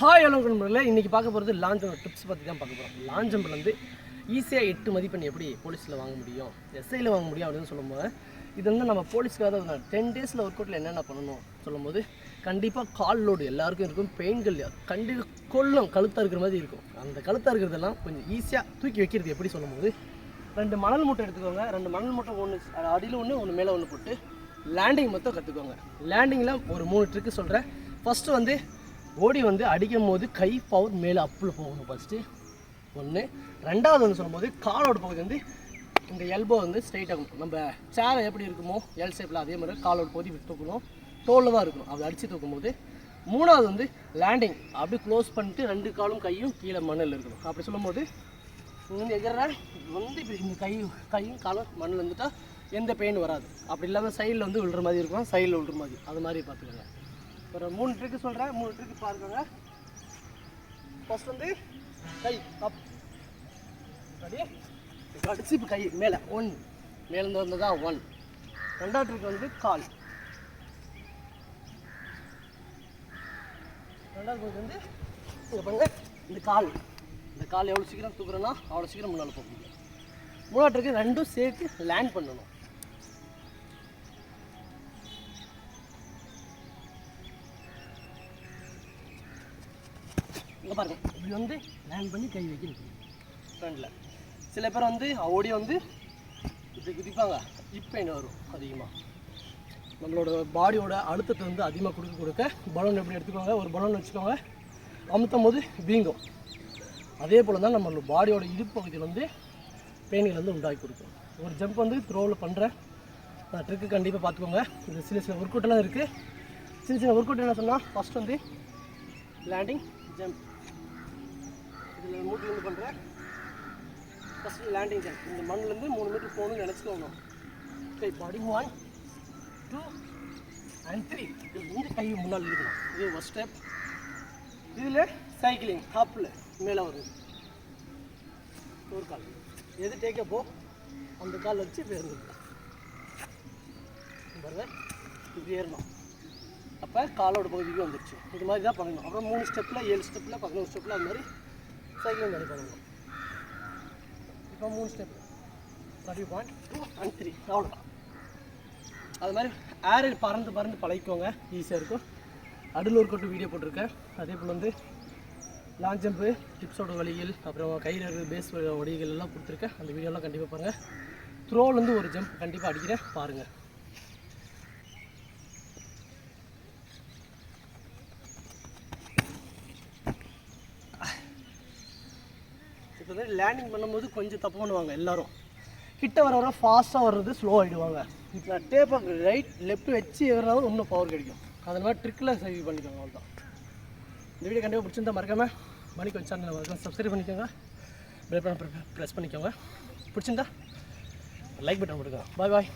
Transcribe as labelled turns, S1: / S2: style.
S1: Hi hello நண்பர்களே. இன்றைக்கி பார்க்க போகிறது லான்ச் டிப்ஸ் பற்றி தான் பார்க்க போகிறோம் லான்ச் வந்து ஈஸியாக எட்டு மதிப்பெண் எப்படி போலீஸில் வாங்க முடியும் எஸ்ஐயில் வாங்க முடியும் அப்படின்னு சொல்லும்போது இது வந்து நம்ம போலீஸ்க்காக தான் டென் டேஸில் ஒர்க் அவுட்டில் என்னென்ன பண்ணணும் சொல்லும்போது கண்டிப்பாக கால் லோடு எல்லாருக்கும் இருக்கும் பெயின்கள் கண்டிப்பாக கொல்லும் கழுத்தாக இருக்கிற மாதிரி இருக்கும். அந்த கழுத்தாக இருக்கிறதெல்லாம் கொஞ்சம் ஈஸியாக தூக்கி வைக்கிறது எப்படி சொல்லும்போது ரெண்டு மணல் மூட்டை எடுத்துக்கோங்க. ரெண்டு மணல் மூட்டை ஒன்று அடியில் ஒன்று ஒன்று மேலே ஒன்று போட்டு லேண்டிங் மொத்தம் கற்றுக்கோங்க லேண்டிங்கில் ஒரு மூணு ட்ரிக்கு சொல்கிறேன் ஃபஸ்ட்டு வந்து ஓடி வந்து அடிக்கும் போது கை பவர் மேலே அப்பில் போகணும் ஃபஸ்ட்டு ஒன்று ரெண்டாவது வந்து சொல்லும்போது காலோட பகுதி வந்து இந்த எல்போ வந்து ஸ்ட்ரைட்டாக நம்ம சேரை எப்படி இருக்குமோ எல் ஷேப்பில் அதே மாதிரி காலோட பகுதி விட்டு தூக்கணும். தோலில் தான் இருக்கும் அதை அடித்து தூக்கும்போது மூணாவது வந்து லேண்டிங் அப்படி க்ளோஸ் பண்ணிட்டு ரெண்டு காலும் கையும் கீழே மண்ணில் இருக்கணும். அப்படி சொல்லும்போது இங்க வந்து எதிர வந்து இப்போ இந்த கை கையும் காலும் மண்ணில் இருந்துட்டால் எந்த பெயின் வராது. அப்படி இல்லாமல் சைடில் வந்து விழுற மாதிரி இருக்கும். சைடில் விழுற மாதிரி. அது மாதிரி பார்த்துக்கோங்க. ஒரு மூணு ட்ரிக்கு சொல்கிறேன் மூணு ட்ரிக்கு பாருங்க ஃபர்ஸ்ட் வந்து கை அப் ரெடி இப்போ கை மேலே. ஒன் மேலேருந்து வந்ததா? ஒன் ரெண்டாவது ட்ரிக் வந்து கால். ரெண்டாவது ட்ரிக் வந்து இங்கே பாருங்க இந்த கால். இந்த கால் எவ்வளோ சீக்கிரம் தூக்குறேன்னா அவ்வளோ சீக்கிரம் முன்னால் போக முடியும். மூணாவது ட்ரிக்கு ரெண்டும் சேர்த்து லேண்ட் பண்ணணும். இங்கே பாருங்க. இப்படி வந்து லேண்ட் பண்ணி கை வைக்கணும் ஃப்ரண்டில் சில பேர் வந்து ஓடி வந்து இப்படி குதிப்பாங்க. இப்போ என்ன வரும்? அதிகமாக நம்மளோட பாடியோட அழுத்தத்தை வந்து அதிகமாக கொடுக்க கொடுக்க பலூன் எப்படி எடுத்துக்கோங்க? ஒரு பலூன் வச்சுக்கோங்க. அமுத்தும் போது வீங்கும். அதே போல் தான் நம்மளோட பாடியோட இடுப்பு பகுதியில் வந்து பெயின்கள் வந்து உண்டாக்கி கொடுக்கும். ஒரு ஜம்ப் வந்து த்ரோவில் பண்ணுறேன் ட்ரிக்கு கண்டிப்பாக பார்த்துக்கோங்க. இது சில சில ஒர்க் அவுட்லாம் இருக்குது சின்ன சின்ன ஒர்க் அவுட் என்ன சொன்னால் ஃபஸ்ட் வந்து லேண்டிங் ஜம்ப் இதில் மூட்டி வந்து பண்ணுறேன் ஃபஸ்ட்டு லேண்டிங் ஜம்ப் இந்த மண்ணிலேருந்து மூணு மீட்டர் போகணும்னு நினச்சிக்கோங்க. கை பாடி ஒன் டூ அண்ட் த்ரீ இது இந்த கை முன்னால் இருக்கணும் இது ஒரு ஸ்டெப் இதில் சைக்கிளிங் ஹாப்பில் மேலே வரும். ஒரு கால். எது டேக்கப்போ அந்த கால் வச்சு இப்போ ஏறணும் இப்படி ஏறணும். அப்போ காலோட பகுதிக்கு வந்துடுச்சு இது மாதிரி தான் பண்ணணும். அப்புறம் மூணு ஸ்டெப்பில் ஏழு ஸ்டெப்பில் பதினோரு ஸ்டெப்பில் அது மாதிரி சைக்கிளிங் மாதிரி பண்ணணும் இப்போ மூணு step thirty point two and three அவ்வளோதான் அது மாதிரி ஏரில் பறந்து பறந்து பழகிக்கோங்க. ஈஸியாக இருக்கும். அடலூர் கொட்டு வீடியோ போட்டிருக்கேன். அதே போல் வந்து லாங் ஜம்ப்பு டிப்ஸோட வழிகள் அப்புறம் கையில் இருக்கிற பேஸ் வழிகள் எல்லாம் கொடுத்துருக்கேன். அந்த வீடியோலாம் கண்டிப்பாக பாருங்கள் த்ரோலேருந்து ஒரு ஜம்ப் கண்டிப்பாக அடிக்கிறேன். பாருங்கள் இப்போ லேண்டிங் பண்ணும்போது கொஞ்சம் தப்பு பண்ணுவாங்க எல்லாரும். கிட்ட வர வர ஃபாஸ்ட்டாக வர்றது ஸ்லோ ஆகிடுவாங்க இப்போ நான் டேப்பை ரைட் லெஃப்ட் வச்சு ஏறினாலும் இன்னும் பவர் கிடைக்கும். அது மாதிரி ட்ரிக்கில் சேவ் பண்ணிக்கோங்க அவ்வளோதான் இந்த வீடியோ கண்டிப்பாக பிடிச்சிருந்தா மறக்காமல் மணிக்கு வச்சு சேனல் மறக்காம சப்ஸ்கிரைப் பண்ணிக்கோங்க. பெல் பட்டன் ப்ரெஸ் பண்ணிக்கோங்க. பிடிச்சிருந்தா லைக் பட்டன் கொடுங்க பாய் பாய்